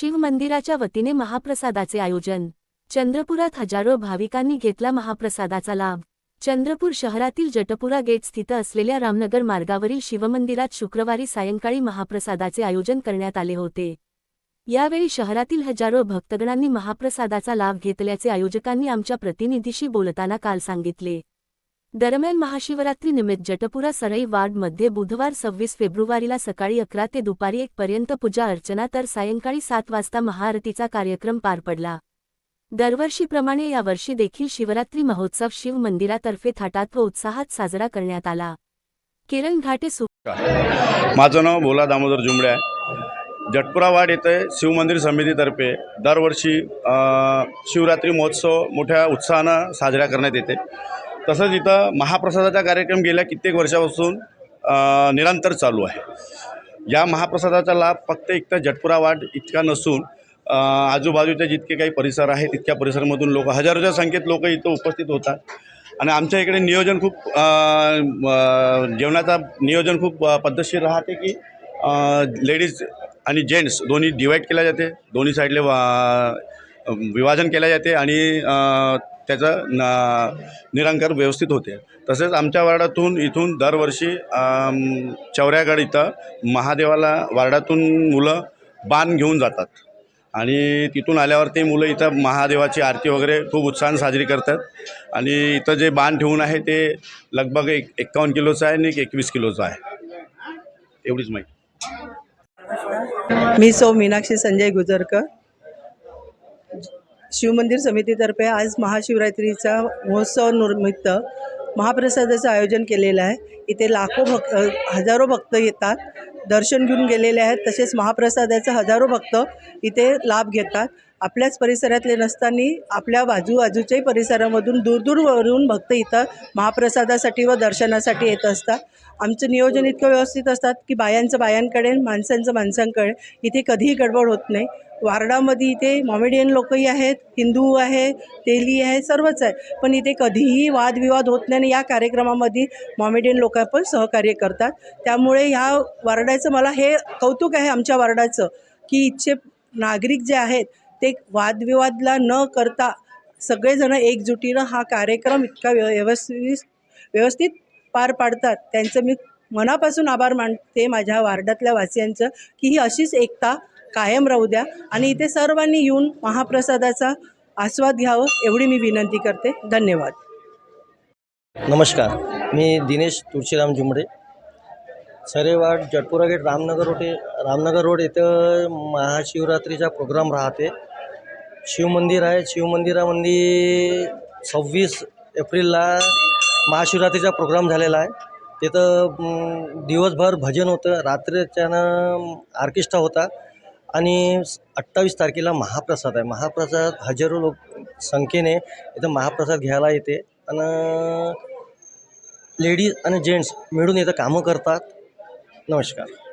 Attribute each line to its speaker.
Speaker 1: शिवमंदिराच्या वतीने महाप्रसादाचे आयोजन. चंद्रपुरात हजारो भाविकांनी घेतला महाप्रसादाचा लाभ. चंद्रपूर शहरातील जटपुरा गेट स्थित असलेल्या रामनगर मार्गावरील शिवमंदिरात शुक्रवारी सायंकाळी महाप्रसादाचे आयोजन करण्यात आले होते. यावेळी शहरातील हजारो भक्तगणांनी महाप्रसादाचा लाभ घेतल्याचे आयोजकांनी आमच्या प्रतिनिधीशी बोलताना काल सांगितले. दरम्यान महाशिवरात्री निमित्त जटपुरा सरई वार्डमध्ये बुधवार सव्वीस फेब्रुवारीला सकाळी अकरा ते दुपारी एक पर्यंत पूजा अर्चना तर सायंकाळी सात वाजता महाआरतीचा कार्यक्रम पार पडला. दरवर्षीप्रमाणे यावर्षी देखील शिवरात्री महोत्सव शिव मंदिरातर्फे थाटात व उत्साहात साजरा करण्यात आला. किरण घाटे सु
Speaker 2: माझं नाव भोला दामोदर जुंबडे आहे. जटपुरा वाड येथे शिवमंदिर समितीतर्फे दरवर्षी शिवरात्री महोत्सव मोठ्या उत्साहानं साजरा करण्यात येते. तसंच इथं महाप्रसादाचा कार्यक्रम गेल्या कित्येक वर्षापासून निरंतर चालू आहे. या महाप्रसादाचा लाभ फक्त एक तर जटपुरा इतका नसून आजूबाजूचे जितके काही परिसर आहे तितक्या परिसरामधून लोक हजारोच्या संख्येत लोक इथं उपस्थित होतात. आणि आमच्या इकडे नियोजन खूप जेवणाचा नियोजन खूप पद्धतशीर राहते की लेडीज आणि जेंट्स दोन्ही डिवाईड केल्या जाते. दोन्ही साईडले वा- विभाजन केल्या जाते आणि त्याचं न निरंकार व्यवस्थित होते. तसेच आमच्या वार्डातून इथून दरवर्षी चौऱ्यागड इथं महादेवाला वार्डातून मुलं बाण घेऊन जातात. आणि तिथून आल्यावर ते मुलं इथं महादेवाची आरती वगैरे खूप उत्साहाने साजरी करतात. आणि इथं जे बाण ठेवून आहे ते लगभग एक एक्कावन्न किलोचं आहे आणि एक एकवीस किलोचं आहे. एवढीच माहिती.
Speaker 3: मी सौ मीनाक्षी संजय गुजरकर. शिवमंदिर समितीतर्फे आज महाशिवरात्रीचा महोत्सव निमित्त महाप्रसादाचं आयोजन केलेलं आहे. इथे लाखो भक्त हजारो भक्त येतात. दर्शन घेऊन गेलेले आहेत. तसेच महाप्रसादाचे हजारो भक्त इथे लाभ घेतात. आपल्याच परिसरातले नसताना आपल्या बाजूबाजूच्याही परिसरामधून दूरदूरवरून भक्त इथं महाप्रसादासाठी व दर्शनासाठी येत असतात. आमचं नियोजन इतकं व्यवस्थित असतात की बायांचं बायांकडे माणसांचं माणसांकडे इथे कधीही गडबड होत नाही. वार्डामध्ये इथे मॉमेडियन लोकही आहेत हिंदू आहे तेली आहे सर्वच आहे. पण इथे कधीही वादविवाद होत नाही आणि या कार्यक्रमामध्ये मॉमेडियन लोक पण सहकार्य करतात. त्यामुळे ह्या वार्डाचं मला हे कौतुक आहे आमच्या वार्डाचं की इथचे नागरिक जे आहेत ते वादविवादला न करता सगळेजण एकजुटीनं हा कार्यक्रम इतका व्य व्यवस्थित व्यवस्थित पार पाडतात. त्यांचं मी मनापासून आभार मानते माझ्या वार्डातल्या वासियांचं की ही अशीच एकता कायम राहू द्या आणि इथे सर्वांनी येऊन महाप्रसादाचा आस्वाद घ्यावं एवढी मी विनंती करते. धन्यवाद.
Speaker 4: नमस्कार. मी Dinesh Tulshiram Jumde Sarewad Jatpura gate Ramnagar road Ramnagar road इथं महाशिवरात्रीचा प्रोग्राम राहते. शिवमंदिर आहे. शिवमंदिरामध्ये सव्वीस एप्रिलला महाशिवरात्रीचा प्रोग्राम झालेला आहे. तिथं दिवसभर भजन होतं. रात्रीच्यानं ऑर्केस्ट्रा होता आणि अठ्ठावीस तारखेला महाप्रसाद आहे. महाप्रसाद हजारो लोक संख्येने इथं महाप्रसाद घ्यायला येते. आणि लेडीज आणि जेंट्स मिळून इथं कामं करतात. नमस्कार.